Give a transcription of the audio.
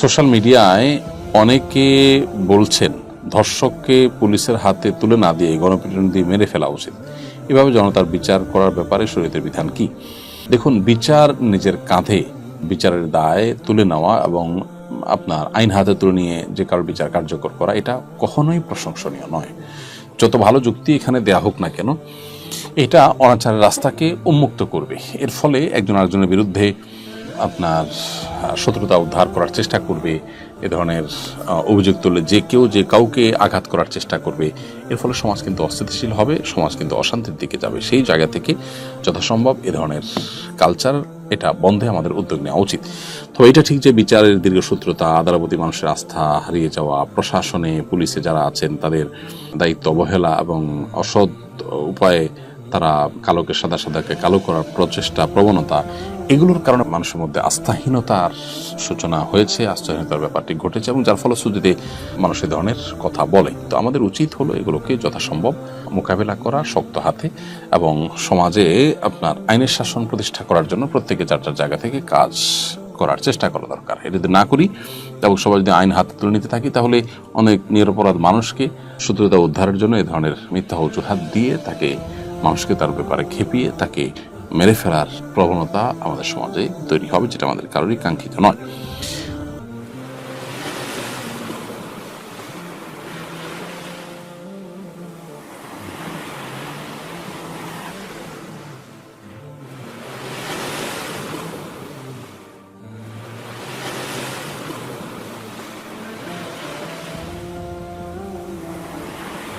Social মিডিয়ায় অনেকে বলছেন, ধর্ষককে পুলিশের হাতে তুলে না দিয়ে গণপিটুনি দিয়ে মেরে ফেলা উচিত। এভাবে জনতার বিচার করার ব্যাপারে শরীয়তের বিধান কি? দেখুন, বিচার নিজের কাঁধে, বিচারের দায় তুলে নেওয়া এবং আপনার আইন হাতে তুলে নিয়ে যে কারোর বিচার কার্যকর করা, এটা কখনোই প্রশংসনীয় নয়। যত ভালো যুক্তি এখানে দেয়া হোক না কেন, এটা অনাচারের রাস্তাকে উন্মুক্ত করবে। এর ফলে একজন আরেকজনের বিরুদ্ধে আপনার শত্রুতা উদ্ধার করার চেষ্টা করবে, এ ধরনের অভিযোগ তুললে যে কেউ যে কাউকে আঘাত করার চেষ্টা করবে, এর ফলে সমাজ কিন্তু অস্থিতিশীল হবে, সমাজ কিন্তু অশান্তির দিকে যাবে। সেই জায়গা থেকে যথাসম্ভব এ ধরনের কালচার এটা বন্ধে আমাদের উদ্যোগ নেওয়া উচিত। তো এটা ঠিক যে বিচারের দীর্ঘসূত্রতা আদার প্রতি মানুষের আস্থা হারিয়ে যাওয়া, প্রশাসনে, পুলিশে যারা আছেন, তাদের দায়িত্ব অবহেলা এবং অসৎ উপায়ে তারা কালোকে সাদা সাদাকে কালো করার প্রচেষ্টা, প্রবণতা এগুলোর কারণে মানুষের মধ্যে আস্থাহীনতার সূচনা হয়েছে, আস্থাহীনতার ব্যাপারটি ঘটেছে এবং যার ফলশ্রুতিতে মানুষ এ ধরনের কথা বলে। তো আমাদের উচিত হলো এগুলোকে যথাসম্ভব মোকাবেলা করা শক্ত হাতে এবং সমাজে আপনার আইনের শাসন প্রতিষ্ঠা করার জন্য প্রত্যেকে যার যার জায়গা থেকে কাজ করার চেষ্টা করা দরকার। এটা যদি না করি এবং সবাই যদি আইন হাতে তুলে নিতে থাকি, তাহলে অনেক নিরপরাধ মানুষকে শত্রুতা উদ্ধারের জন্য এ ধরনের মিথ্যা অজুহাত দিয়ে তাকে মানুষকে তার ব্যাপারে খেপিয়ে তাকে মেরে ফেলার প্রবণতা আমাদের সমাজে তৈরি হবে যেটা আমাদের কারোরই কাঙ্ক্ষিত নয়।